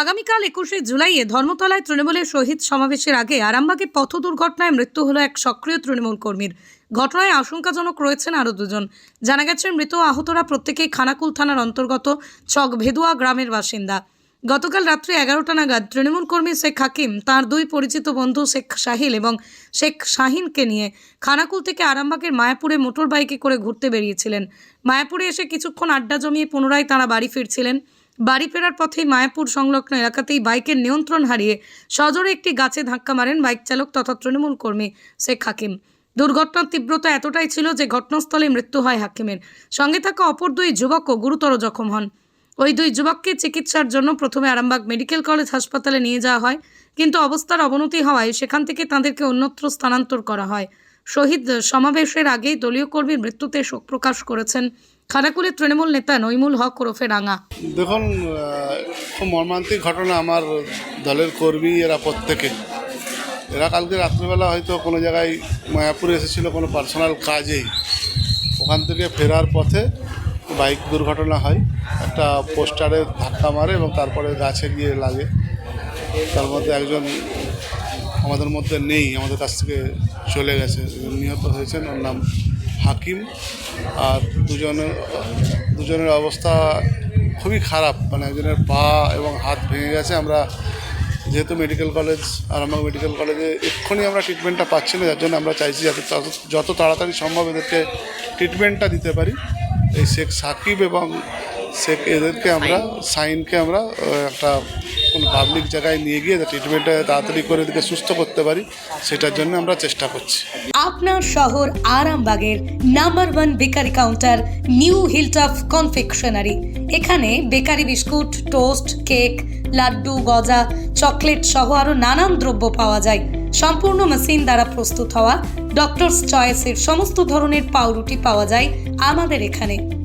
আগামীকাল একুশে জুলাইয়ে ধর্মতলায় তৃণমূলের শহীদ সমাবেশের আগে আরামবাগে পথ দুর্ঘটনায় মৃত্যু হলো এক সক্রিয় তৃণমূল কর্মীর। ঘটনায় আশঙ্কাজনক রয়েছেন আরও দুজন। জানা গেছে, মৃত আহতরা প্রত্যেকেই খানাকুল থানার অন্তর্গত চক ভেদুয়া গ্রামের বাসিন্দা। গতকাল রাত্রি এগারোটা নাগাদ তৃণমূল কর্মী শেখ হাকিম, তার দুই পরিচিত বন্ধু শেখ শাহিল এবং শেখ শাহিনকে নিয়ে খানাকুল থেকে আরামবাগের মায়াপুরে মোটর বাইকে করে ঘুরতে বেরিয়েছিলেন। মায়াপুরে এসে কিছুক্ষণ আড্ডা জমিয়ে পুনরায় তাঁরা বাড়ি ফিরছিলেন। বাড়ি ফেরার পথেই মায়াপুর সংলগ্ন এলাকাতেই বাইকের নিয়ন্ত্রণ হারিয়ে সজোরে একটি গাছে ধাক্কা মারেন বাইক চালক তথা তৃণমূল কর্মী শেখ হাকিম। দুর্ঘটনার তীব্রতা এতটাই ছিল যে ঘটনাস্থলে মৃত্যু হয় হাকিমের। সঙ্গে থাকা অপর দুই যুবকও গুরুতর জখম হন। ওই দুই যুবককে চিকিৎসার জন্য প্রথমে আরামবাগ মেডিকেল কলেজ হাসপাতালে নিয়ে যাওয়া হয়, কিন্তু অবস্থার অবনতি হওয়ায় সেখান থেকে তাঁদেরকে অন্যত্র স্থানান্তর করা হয়। শহীদ সমাবেশের আগেই দলীয় কর্মীর মৃত্যুতে শোক প্রকাশ করেছেন খানাকুলের তৃণমূল নেতা নইমুল হক ওরফে রাঙা। দেখুন খুব মর্মান্তিক ঘটনা আমার দলের কর্মী এরা প্রত্যেকে। এরা কালকে রাত্রিবেলা হয়তো কোনো জায়গায় মায়াপুরে এসেছিল কোনো পার্সোনাল কাজেই ওখান থেকে ফেরার পথে বাইক দুর্ঘটনা হয়, একটা পোস্টারে ধাক্কা মারে এবং তারপরে গাছে গিয়ে লাগে। তার মধ্যে একজন আমাদের মধ্যে নেই, আমাদের কাছ থেকে চলে গেছে। নিহত হয়েছেন, ওর নাম হাকিম। আর দুজনের দুজনের অবস্থা খুবই খারাপ। মানে একজনের পা এবং হাত ভেঙে গেছে। আমরা যেহেতু মেডিকেল কলেজ আরামবাগ মেডিকেল কলেজে এক্ষুনি আমরা ট্রিটমেন্টটা পাচ্ছি না, যার জন্য আমরা চাইছি যাতে যত তাড়াতাড়ি সম্ভব এদেরকে ট্রিটমেন্টটা দিতে পারি। এই শেখ সাকিব এবং শেখ এদেরকে আমরা সাইনকে আমরা একটা কোনো পাবলিক জায়গায় নিয়ে গিয়ে ট্রিটমেন্টটা তাড়াতাড়ি করে এদেরকে সুস্থ করতে পারি সেটার জন্য আমরা চেষ্টা করছি। আপনার শহর আরামবাগের number one bakery counter New Hilltop Confectionery. এখানে bakery biscuit toast cake laddu গজা চকলেট সহ আরও নানান দ্রব্য পাওয়া যায়। সম্পূর্ণ মেশিন দ্বারা প্রস্তুত হওয়া ডক্টরস চয়েসের সমস্ত ধরনের পাউরুটি পাওয়া যায় আমাদের এখানে।